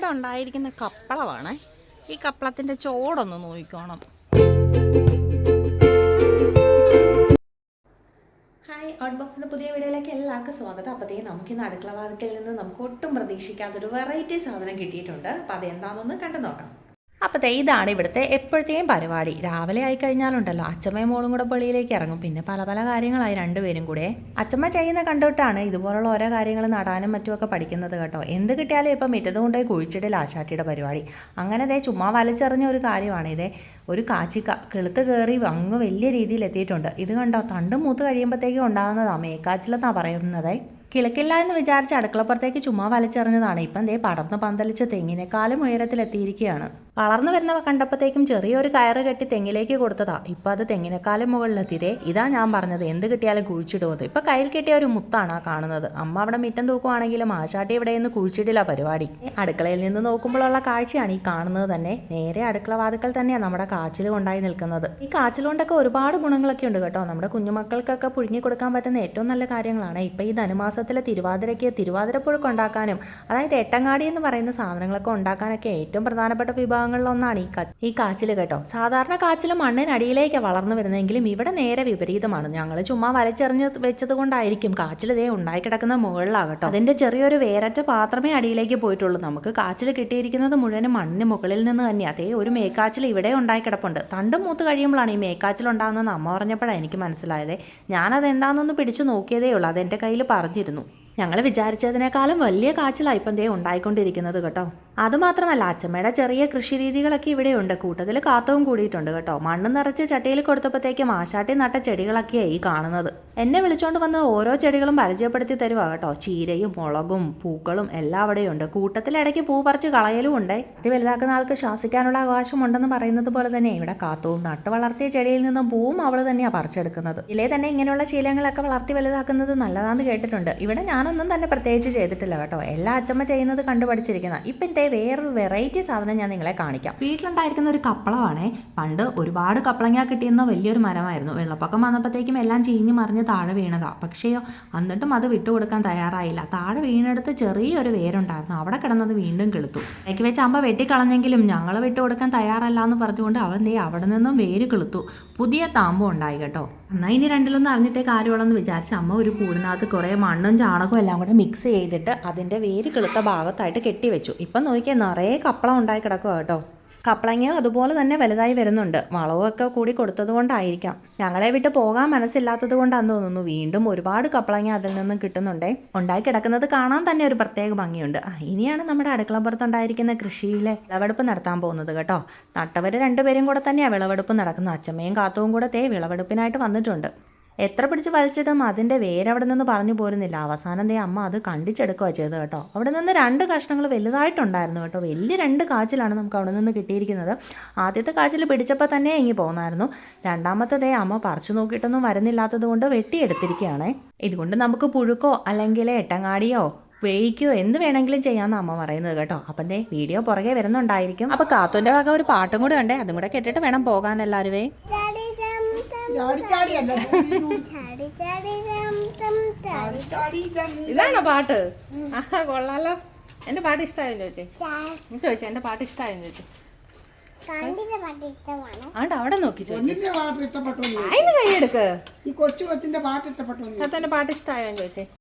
ഇവിടെ ഉണ്ടായിരിക്കുന്ന കപ്പളമാണ്. ഈ കപ്പളത്തിന്റെ ചോടൊന്ന് നോക്കിക്കോണം. ഹായ് ഔട്ട് പുതിയ വീഡിയോയിലേക്ക് എല്ലാവർക്കും സ്വാഗതം. അപ്പോൾ ദേ നമുക്ക് ഇന്ന് അടുക്കള ഭാഗത്തിൽ നിന്ന് നമുക്ക് ഒട്ടും പ്രതീക്ഷിക്കാത്തൊരു വെറൈറ്റി സാധനം കിട്ടിയിട്ടുണ്ട്. അപ്പോൾ അതെന്താണെന്ന് കണ്ടു നോക്കാം അപ്പോൾ ഇതാണ് ഇവിടുത്തെ എപ്പോഴത്തെയും പരിപാടി. രാവിലെ ആയി കഴിഞ്ഞാലുണ്ടല്ലോ അച്ഛമ്മയും മോളും കൂടെ പള്ളിയിലേക്ക് ഇറങ്ങും. പിന്നെ പല പല കാര്യങ്ങളായി രണ്ടുപേരും കൂടെ. അച്ഛമ്മ ചെയ്യുന്ന കണ്ടിട്ടാണ് ഇതുപോലുള്ള ഓരോ കാര്യങ്ങൾ നടാനും മറ്റുമൊക്കെ പഠിക്കുന്നത് കേട്ടോ. എന്ത് കിട്ടിയാലും ഇപ്പം മിറ്റത് കൊണ്ടുപോയി കുഴിച്ചിടില്ല ആശാട്ടിയുടെ പരിപാടി. അങ്ങനെ ദേ ചുമ്മാ വലിച്ചെറിഞ്ഞ ഒരു കാര്യമാണ്. ഇതേ ഒരു കാച്ചിക്ക കെളുത്ത് കയറി അങ്ങ് വലിയ രീതിയിൽ എത്തിയിട്ടുണ്ട്. ഇത് കണ്ടോ? തണ്ട് മൂത്ത് കഴിയുമ്പോഴത്തേക്കും ഉണ്ടാകുന്നതാണ് മേക്കാച്ചിലെന്നാണ് പറയുന്നത്. കിളക്കില്ല എന്ന് വിചാരിച്ച് അടുക്കളപ്പുറത്തേക്ക് ചുമ്മാ വലിച്ചെറിഞ്ഞതാണ്. ഇപ്പം ദേ പടർന്ന് പന്തലിച്ച് തെങ്ങിനേക്കാളും ഉയരത്തിലെത്തിയിരിക്കുകയാണ്. വളർന്നു വരുന്നവ കണ്ടപ്പോഴത്തേക്കും ചെറിയൊരു കയറ് കെട്ടി തെങ്ങിലേക്ക് കൊടുത്തതാ. ഇപ്പം അത് തെങ്ങിനെക്കാലം മുകളിലെത്തിയതേ ഇതാ ഞാൻ പറഞ്ഞത്. എന്ത് കിട്ടിയാലും കുഴിച്ചിടുമത് ഇപ്പം കയ്യിൽ കിട്ടിയ ഒരു മുത്താണ് ആ കാണുന്നത്. അമ്മ അവിടെ മിറ്റം തൂക്കുവാണെങ്കിലും ആശാട്ടി ഇവിടെ നിന്ന് കുഴിച്ചിടില്ല പരിപാടി. അടുക്കളയിൽ നിന്ന് നോക്കുമ്പോഴുള്ള കാഴ്ചയാണ് ഈ കാണുന്നത് തന്നെ. നേരെ അടുക്കള വാതുക്കൽ തന്നെയാണ് നമ്മുടെ കൊണ്ടായി നിൽക്കുന്നത്. ഈ കാച്ചിൽ കൊണ്ടൊക്കെ ഒരുപാട് ഗുണങ്ങളൊക്കെ ഉണ്ട് കേട്ടോ. നമ്മുടെ കുഞ്ഞുമക്കൾക്കൊക്കെ പുഴുങ്ങി കൊടുക്കാൻ പറ്റുന്ന ഏറ്റവും നല്ല കാര്യങ്ങളാണ്. ഇപ്പം ഈ ധനുമാസത്തിലെ തിരുവാതിരയ്ക്ക് തിരുവാതിരപ്പുഴുക്ക് ഉണ്ടാക്കാനും അതായത് എട്ടങ്ങാടി എന്ന് പറയുന്ന സാധനങ്ങളൊക്കെ ഉണ്ടാക്കാനൊക്കെ ഏറ്റവും പ്രധാനപ്പെട്ട വിഭാഗങ്ങളിലൊന്നാണ് ഈ കാ ഈ കാച്ചിൽ കേട്ടോ. സാധാരണ കാച്ചിൽ മണ്ണിനടിയിലേക്ക് വളർന്നു വരുന്നതെങ്കിലും ഇവിടെ നേരെ വിപരീതമാണ്. ഞങ്ങൾ ചുമ്മാ വലച്ചെറിഞ്ഞ് വെച്ചത് കൊണ്ടായിരിക്കും. കാച്ചിൽ ഇതേ ഉണ്ടായി കിടക്കുന്ന മുകളിലാകട്ടോ. അതിന്റെ ചെറിയൊരു വേരറ്റ പാത്രമേ അടിയിലേക്ക് പോയിട്ടുള്ളൂ. നമുക്ക് കാച്ചിൽ കിട്ടിയിരിക്കുന്നത് മുഴുവൻ മണ്ണിന് മുകളിൽ നിന്ന് തന്നെ അതേ ഒരു മേക്കാച്ചിൽ ഇവിടെ ഉണ്ടായി കിടപ്പുണ്ട്. തണ്ട് മൂത്ത് കഴിയുമ്പോഴാണ് ഈ മേക്കാച്ചിൽ ഉണ്ടാകുന്നതെന്ന് അമ്മ പറഞ്ഞപ്പോഴാണ് എനിക്ക് മനസ്സിലായത്. ഞാനത് എന്താണെന്നൊന്ന് പിടിച്ചു നോക്കിയതേ ഉള്ളൂ. അതെന്റെ കയ്യിൽ പറഞ്ഞിരുന്നു. ഞങ്ങൾ വിചാരിച്ചതിനേക്കാളും വലിയ കാച്ചിലാണ് ഇപ്പം ദേ ഉണ്ടായിക്കൊണ്ടിരിക്കുന്നത് കേട്ടോ. അതുമാത്രമല്ല അച്ചമ്മയുടെ ചെറിയ കൃഷി രീതികളൊക്കെ ഇവിടെയുണ്ട്. കൂട്ടത്തിൽ കാത്തവും കൂടിയിട്ടുണ്ട് കേട്ടോ. മണ്ണ് നിറച്ച് ചട്ടിയിൽ കൊടുത്തപ്പോഴത്തേക്കും ആശാട്ടി നട്ട ചെടികളൊക്കെയാണ് ഈ കാണുന്നത്. എന്നെ വിളിച്ചോണ്ട് വന്ന് ഓരോ ചെടികളും പരിചയപ്പെടുത്തി തരുവാ കേട്ടോ. ചീരയും മുളകും പൂക്കളും എല്ലാം അവിടെയുണ്ട്. കൂട്ടത്തിൽ ഇടയ്ക്ക് പൂ പറിച്ച് കളയലും ഉണ്ട്. അത് വലുതാക്കുന്ന ആൾക്ക് ശ്വാസിക്കാനുള്ള അവകാശം ഉണ്ടെന്ന് പറയുന്നത് പോലെ തന്നെ ഇവിടെ കാത്തവും നട്ട് വളർത്തിയ ചെടിയിൽ നിന്നും പൂവും അവൾ തന്നെയാണ് പറിച്ചെടുക്കുന്നത്. ഇല്ലേ തന്നെ ഇങ്ങനെയുള്ള ശീലങ്ങളൊക്കെ വളർത്തി വലുതാക്കുന്നത് നല്ലതാണെന്ന് കേട്ടിട്ടുണ്ട്. ഇവിടെ ഞാനൊന്നും തന്നെ പ്രത്യേകിച്ച് ചെയ്തിട്ടില്ല കേട്ടോ. എല്ലാ അച്ചമ്മ ചെയ്യുന്നത് കണ്ടു പഠിച്ചിരിക്കുന്ന. ഇതേ വേറൊരു വെറൈറ്റി സാധനം ഞാൻ നിങ്ങളെ കാണിക്കാം. വീട്ടിലുണ്ടായിരിക്കുന്ന ഒരു കപ്പളമാണേ. പണ്ട് ഒരുപാട് കപ്പളങ്ങ കിട്ടിയിരുന്ന വലിയൊരു മരമായിരുന്നു. വെള്ളപ്പൊക്കം വന്നപ്പോഴത്തേക്കും എല്ലാം ചീഞ്ഞ് മറിഞ്ഞ് താഴെ വീണതാ. പക്ഷേ എന്നിട്ടും അത് വിട്ടുകൊടുക്കാൻ തയ്യാറായില്ല. താഴെ വീണെടുത്ത് ചെറിയൊരു വേരുണ്ടായിരുന്നു. അവിടെ കിടന്നത് വീണ്ടും കിളുത്തു. ഇടയ്ക്ക് വെച്ച് അമ്മ വെട്ടിക്കളഞ്ഞെങ്കിലും ഞങ്ങൾ വിട്ടുകൊടുക്കാൻ തയ്യാറല്ല എന്ന് പറഞ്ഞുകൊണ്ട് അവൻ ദേ അവിടെ നിന്നും വേര് കിളുത്തു. പുതിയ താമ്പം ഉണ്ടായി കേട്ടോ. എന്നാൽ ഇനി രണ്ടിലൊന്നും അറിഞ്ഞിട്ടേ കാര്യമുള്ളൂ എന്ന് വിചാരിച്ച് അമ്മ ഒരു കൂടിനകത്ത് കുറേ മണ്ണും ചാണകവും എല്ലാം കൂടെ മിക്സ് ചെയ്തിട്ട് അതിന്റെ വേര് കിളുത്ത ഭാഗത്തായിട്ട് കെട്ടിവെച്ചു. ഇപ്പം നോക്കിയാൽ നിറയെ കപ്പളം ഉണ്ടായി കിടക്കുക കേട്ടോ. കപ്പളങ്ങയും അതുപോലെ തന്നെ വലുതായി വരുന്നുണ്ട്. വളവുമൊക്കെ കൂടി കൊടുത്തത് കൊണ്ടായിരിക്കാം. ഞങ്ങളെ വിട്ട് പോകാൻ മനസ്സില്ലാത്തത് കൊണ്ടാന്ന് തോന്നുന്നു. വീണ്ടും ഒരുപാട് കപ്പളങ്ങ അതിൽ നിന്നും കിട്ടുന്നുണ്ടേ. ഉണ്ടായി കിടക്കുന്നത് കാണാൻ തന്നെ ഒരു പ്രത്യേക ഭംഗിയുണ്ട്. ഇനിയാണ് നമ്മുടെ അടുക്കളപ്പുറത്തുണ്ടായിരിക്കുന്ന കൃഷിയിലെ വിളവെടുപ്പ് നടത്താൻ പോകുന്നത് കേട്ടോ. നട്ടവർ രണ്ടുപേരും കൂടെ തന്നെയാണ് വിളവെടുപ്പ് നടക്കുന്നത്. അച്ചമ്മയും കാത്തവും കൂടെ തേ വിളവെടുപ്പിനായിട്ട് വന്നിട്ടുണ്ട്. എത്ര പിടിച്ച് വലിച്ചിട്ടും അതിന്റെ വേരവിടെ നിന്ന് പറഞ്ഞു പോരുന്നില്ല. അവസാനം ദേ അമ്മ അത് കണ്ടിച്ചെടുക്കുക ചെയ്തത് കേട്ടോ. അവിടെ നിന്ന് രണ്ട് കഷ്ണങ്ങൾ വലുതായിട്ടുണ്ടായിരുന്നു കേട്ടോ. വലിയ രണ്ട് കാച്ചിലാണ് നമുക്ക് അവിടെ നിന്ന് കിട്ടിയിരിക്കുന്നത്. ആദ്യത്തെ കാച്ചിൽ പിടിച്ചപ്പോൾ തന്നെ ഇങ്ങി പോന്നായിരുന്നു. രണ്ടാമത്തെ ദേ അമ്മ പറിച്ചു നോക്കിയിട്ടൊന്നും വരുന്നില്ലാത്തത് കൊണ്ട് വെട്ടിയെടുത്തിരിക്കുകയാണേ. ഇതുകൊണ്ട് നമുക്ക് പുഴുക്കോ അല്ലെങ്കിൽ എട്ടങ്ങാടിയോ വേയിക്കോ എന്ത് വേണമെങ്കിലും ചെയ്യാമെന്ന് അമ്മ പറയുന്നത് കേട്ടോ. അപ്പം ദേ വീഡിയോ പുറകെ വരുന്നുണ്ടായിരിക്കും. അപ്പോൾ കാത്തുന്റെ വക ഒരു പാട്ടും കൂടെ ഉണ്ടേ. അതും കൂടെ കേട്ടിട്ട് വേണം പോകാൻ എല്ലാവരുവേ ഇതാണോ പാട്ട്? ആഹാ കൊള്ളാലോ. എന്റെ പാട്ട് ഇഷ്ടമായോ ചോദിച്ചേ. നീ ചോദിച്ചേ എന്റെ പാട്ട് ഇഷ്ടമായോ ചോദിച്ചു. കണ്ടിട്ട് പാട്ട് ഇഷ്ടമാണ്? ആണ്ട് അവിടെ നോക്കി അതിന് കൈയെടുക്ക്. ഈ കൊച്ചു കൊച്ചിന്റെ പാട്ട് ഇഷ്ടപ്പെട്ടു എന്റെ പാട്ട് ഇഷ്ടമായോ ചോദിച്ചേ.